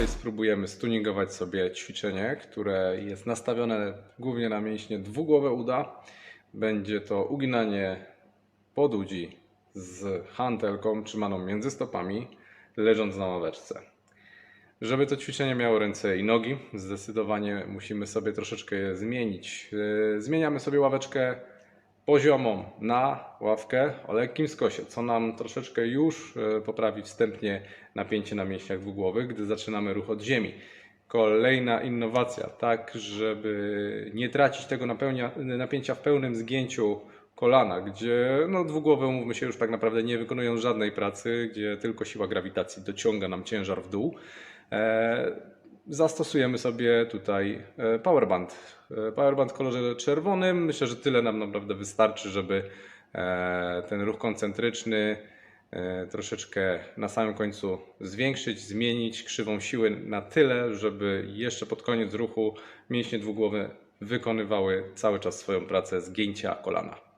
Dzisiaj spróbujemy stuningować sobie ćwiczenie, które jest nastawione głównie na mięśnie dwugłowe uda. Będzie to uginanie podudzi z hantelką trzymaną między stopami, leżąc na ławeczce. Żeby to ćwiczenie miało ręce i nogi, zdecydowanie musimy sobie troszeczkę je zmienić. Yy, Zmieniamy sobie ławeczkę poziomą na ławkę o lekkim skosie, co nam troszeczkę już e, poprawi wstępnie napięcie na mięśniach dwugłowych, gdy zaczynamy ruch od ziemi. Kolejna innowacja, tak żeby nie tracić tego napełnia, napięcia w pełnym zgięciu kolana, gdzie no, dwugłowe, umówmy się, już tak naprawdę nie wykonują żadnej pracy, gdzie tylko siła grawitacji dociąga nam ciężar w dół. E, zastosujemy sobie tutaj e, powerband. E, Powerband w kolorze czerwonym. Myślę, że tyle nam naprawdę wystarczy, żeby e, ten ruch koncentryczny troszeczkę na samym końcu zwiększyć, zmienić krzywą siły na tyle, żeby jeszcze pod koniec ruchu mięśnie dwugłowe wykonywały cały czas swoją pracę zgięcia kolana.